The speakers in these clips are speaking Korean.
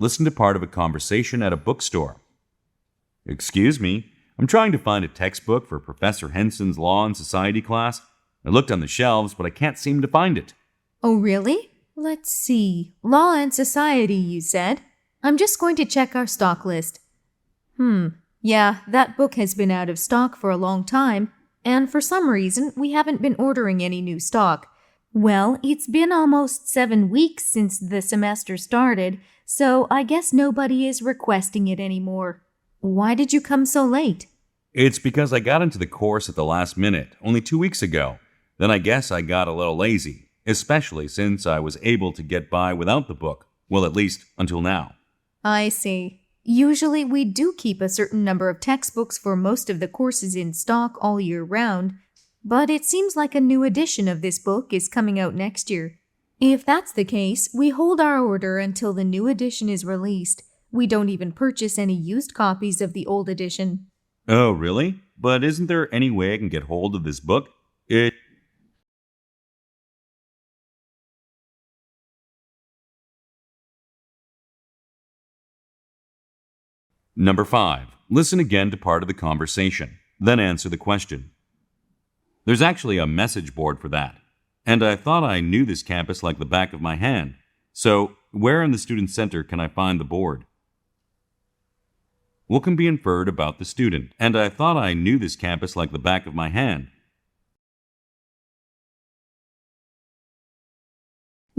Listen to part of a conversation at a bookstore. Excuse me, I'm trying to find a textbook for Professor Henson's Law and Society class. I looked on the shelves, but I can't seem to find it. Oh, really? Let's see. Law and Society, you said? I'm just going to check our stock list. Hmm. Yeah, that book has been out of stock for a long time, and for some reason, we haven't been ordering any new stock. Well, it's been almost seven weeks since the semester started, so I guess nobody is requesting it anymore. Why did you come so late? It's because I got into the course at the last minute, only two weeks ago. Then I guess I got a little lazy, especially since I was able to get by without the book. Well, at least until now. I see. Usually, we do keep a certain number of textbooks for most of the courses in stock all year round, but it seems like a new edition of this book is coming out next year. If that's the case, we hold our order until the new edition is released. We don't even purchase any used copies of the old edition. Oh, really? But isn't there any way I can get hold of this book? It. Number 5. Listen again to part of the conversation, then answer the question. There's actually a message board for that. And I thought I knew this campus like the back of my hand. So, where in the Student Center can I find the board? What can be inferred about the student? And I thought I knew this campus like the back of my hand.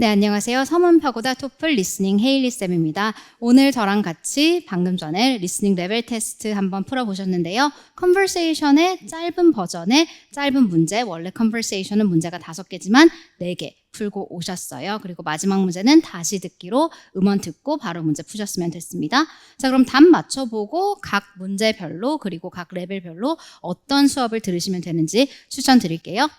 네, 안녕하세요. 서문파고다 토플 리스닝 헤일리 쌤입니다. 오늘 저랑 같이 방금 전에 리스닝 레벨 테스트 한번 풀어보셨는데요. 컨버세이션의 짧은 버전의 짧은 문제, 원래 컨버세이션은 문제가 다섯 개지만 네 개 풀고 오셨어요. 그리고 마지막 문제는 다시 듣기로 음원 듣고 바로 문제 푸셨으면 됐습니다. 자, 그럼 답 맞춰보고 각 문제별로 그리고 각 레벨별로 어떤 수업을 들으시면 되는지 추천드릴게요.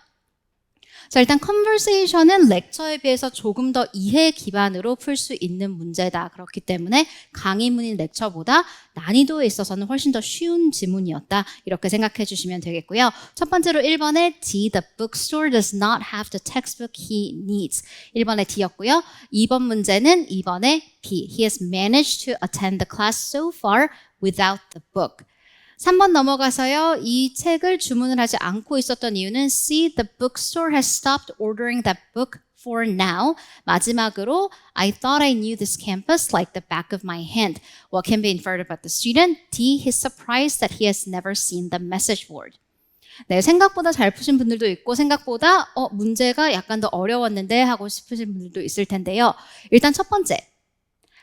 자, 일단 컨버세이션은 렉처에 비해서 조금 더 이해 기반으로 풀 수 있는 문제다. 그렇기 때문에 강의문인 렉처보다 난이도에 있어서는 훨씬 더 쉬운 지문이었다. 이렇게 생각해 주시면 되겠고요. 첫 번째로 1번에 D, the bookstore does not have the textbook he needs. 1번에 D였고요. 2번 문제는 2번에 B, he has managed to attend the class so far without the book. 3번 넘어가서요. 이 책을 주문을 하지 않고 있었던 이유는 C, the bookstore has stopped ordering that book for now. 마지막으로 I thought I knew this campus like the back of my hand. What can be inferred about the student? D, he's surprised that he has never seen the message board. 네, 생각보다 잘 푸신 분들도 있고 생각보다 어, 문제가 약간 더 어려웠는데 하고 싶으신 분들도 있을 텐데요. 일단 첫 번째.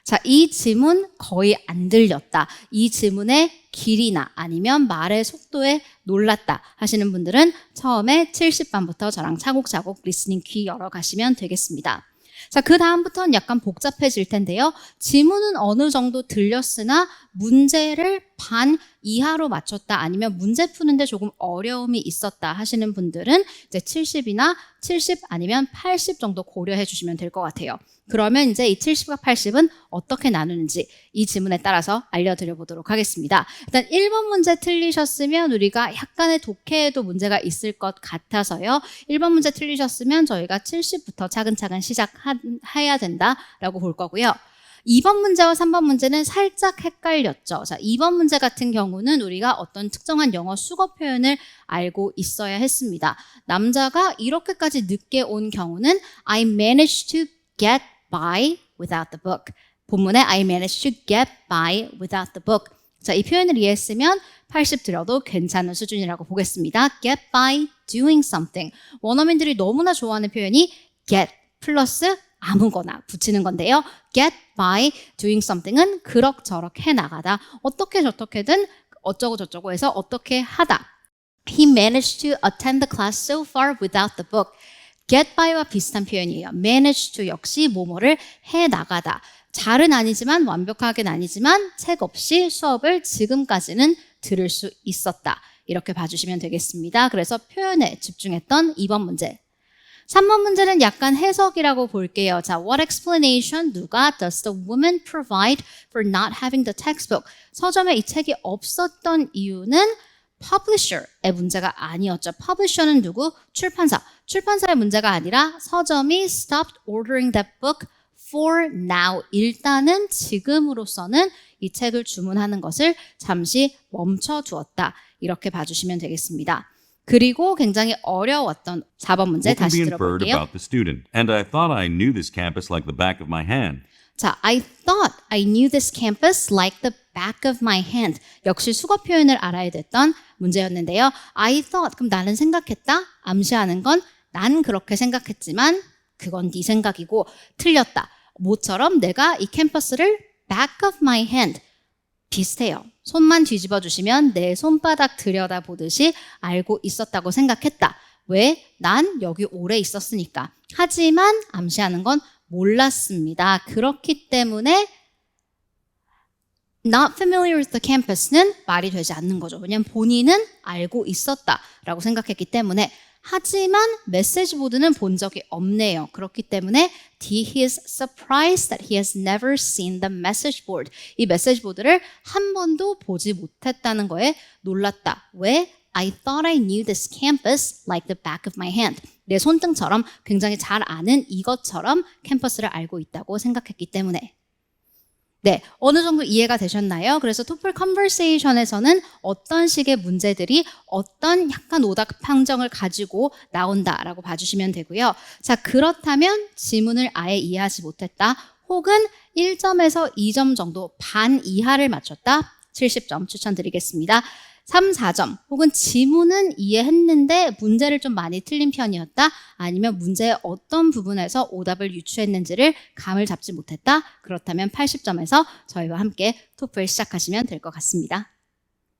자, 이 지문 거의 안 들렸다. 이 지문의 길이나 아니면 말의 속도에 놀랐다 하시는 분들은 처음에 70반부터 저랑 차곡차곡 리스닝 귀 열어 가시면 되겠습니다. 자, 그 다음부터는 약간 복잡해질 텐데요. 지문은 어느 정도 들렸으나 문제를 반 이하로 맞췄다 아니면 문제 푸는데 조금 어려움이 있었다 하시는 분들은 이제 70이나 70 아니면 80 정도 고려해 주시면 될 것 같아요. 그러면 이제 이 70과 80은 어떻게 나누는지 이 지문에 따라서 알려드려 보도록 하겠습니다. 일단 1번 문제 틀리셨으면 우리가 약간의 독해에도 문제가 있을 것 같아서요. 1번 문제 틀리셨으면 저희가 70부터 차근차근 시작해야 된다라고 볼 거고요. 2번 문제와 3번 문제는 살짝 헷갈렸죠. 자, 2번 문제 같은 경우는 우리가 어떤 특정한 영어 수거 표현을 알고 있어야 했습니다. 남자가 이렇게까지 늦게 온 경우는 I managed to get by without the book. 본문에 I managed to get by without the book. 자, 이 표현을 이해했으면 80 들어도 괜찮은 수준이라고 보겠습니다. get by doing something. 원어민들이 너무나 좋아하는 표현이 get 플러스 아무거나 붙이는 건데요. get by doing something은 그럭저럭 해 나가다. 어떻게 저떻게든 어쩌고 저쩌고 해서 어떻게 하다. He managed to attend the class so far without the book. get by와 비슷한 표현이에요. manage to 역시 뭐뭐를 해 나가다. 잘은 아니지만 완벽하게는 아니지만 책 없이 수업을 지금까지는 들을 수 있었다. 이렇게 봐주시면 되겠습니다. 그래서 표현에 집중했던 2번 문제 3번 문제는 약간 해석이라고 볼게요. 자, what explanation 누가 does the woman provide for not having the textbook? 서점에 이 책이 없었던 이유는 publisher의 문제가 아니었죠. publisher는 누구? 출판사. 출판사의 문제가 아니라 서점이 stopped ordering that book for now. 일단은 지금으로서는 이 책을 주문하는 것을 잠시 멈춰 두었다. 이렇게 봐주시면 되겠습니다. 그리고 굉장히 어려웠던 4번 문제 What can 다시 be inferred 들어볼게요. about the student? And I thought I knew this campus like the back of my hand. 자, I thought I knew this campus like the back of my hand. 역시 수거 표현을 알아야 됐던 문제였는데요. I thought, 그럼 나는 생각했다? 암시하는 건 난 그렇게 생각했지만 그건 네 생각이고 틀렸다. 모처럼 내가 이 캠퍼스를 back of my hand 비슷해요. 손만 뒤집어 주시면 내 손바닥 들여다 보듯이 알고 있었다고 생각했다. 왜? 난 여기 오래 있었으니까. 하지만 암시하는 건 몰랐습니다. 그렇기 때문에 not familiar with the campus는 말이 되지 않는 거죠. 왜냐면 본인은 알고 있었다라고 생각했기 때문에 하지만 메시지 보드는 본 적이 없네요. 그렇기 때문에 he is surprised that he has never seen the message board. 이 메시지 보드를 한 번도 보지 못했다는 거에 놀랐다. 왜? I thought I knew this campus like the back of my hand. 내 손등처럼 굉장히 잘 아는 이것처럼 캠퍼스를 알고 있다고 생각했기 때문에. 네, 어느 정도 이해가 되셨나요? 그래서 토플 컨버세이션에서는 어떤 식의 문제들이 어떤 약간 오답 판정을 가지고 나온다라고 봐주시면 되고요. 자, 그렇다면 지문을 아예 이해하지 못했다. 혹은 1점에서 2점 정도 반 이하를 맞췄다. 70점 추천드리겠습니다. 3, 4점 혹은 지문은 이해했는데 문제를 좀 많이 틀린 편이었다. 아니면 문제의 어떤 부분에서 오답을 유추했는지를 감을 잡지 못했다. 그렇다면 80점에서 저희와 함께 토플 시작하시면 될 것 같습니다.